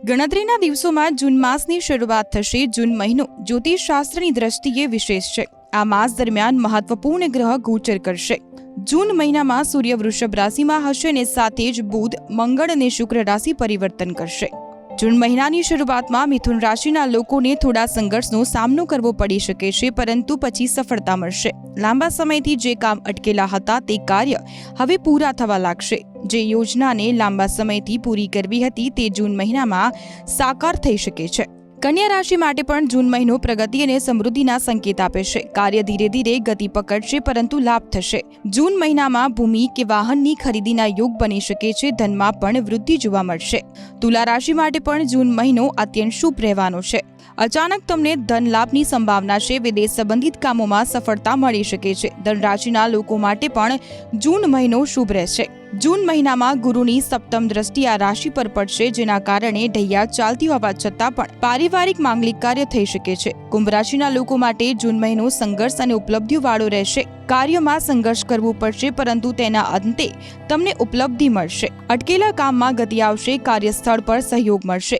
ગણતરીના દિવસોમાં જૂન માસની શરૂઆત થશે. જૂન મહિનો જ્યોતિષશાસ્ત્રની દ્રષ્ટિએ વિશેષ છે. આ માસ દરમિયાન મહત્વપૂર્ણ ગ્રહ ગોચર કરશે. જૂન મહિનામાં સૂર્ય વૃષભ રાશિમાં હશે અને સાથે જ બુધ, મંગળ અને શુક્ર રાશિ પરિવર્તન કરશે. જૂન મહિનાની શરૂઆતમાં મિથુન રાશિના લોકોને થોડા સંઘર્ષનો સામનો કરવો પડી શકે છે, પરંતુ પછી સફળતા મળશે. લાંબા સમયથી જે કામ અટકેલા હતા તે કાર્ય હવે પૂરા થવા લાગશે. જે યોજનાને લાંબા સમયથી પૂરી કરવી હતી તે જૂન મહિનામાં સાકાર થઈ શકે છે. કન્યા રાશિ માટે પણ જૂન મહિનો પ્રગતિ અને સમૃદ્ધિના સંકેત આપે છે. કાર્ય ધીરે ધીરે ગતિ પકડશે, પરંતુ લાભ થશે. જૂન મહિનામાં ભૂમિ કે વાહનની ખરીદીના યોગ બની શકે છે, ધનમાં પણ વૃદ્ધિ જોવા મળશે. તુલા રાશિ માટે પણ જૂન મહિનો અત્યંત શુભ રહેવાનો છે. અચાનક તમને ધન લાભની સંભાવના છે, વિદેશ સંબંધિત કામોમાં સફળતા મળી શકે છે. ધન રાશિના લોકો માટે પણ જૂન મહિનો શુભ રહેશે. જૂન મહિનામાં ગુરુની સપ્તમ દ્રષ્ટિ આ રાશિ પર પડશે, જેના કારણે ઢૈયા ચાલતી હોવા છતાં પણ પારિવારિક માંગલિક કાર્ય થઈ શકે છે. કુંભ રાશિના લોકો માટે જૂન મહિનો સંઘર્ષ અને ઉપલબ્ધિવાળો રહેશે. કાર્યમાં સંઘર્ષ કરવું પડશે, પરંતુ તેના અંતે તમને ઉપલબ્ધિ મળશે. અટકેલા કામમાં ગતિ આવશે, કાર્યસ્થળ પર સહયોગ મળશે.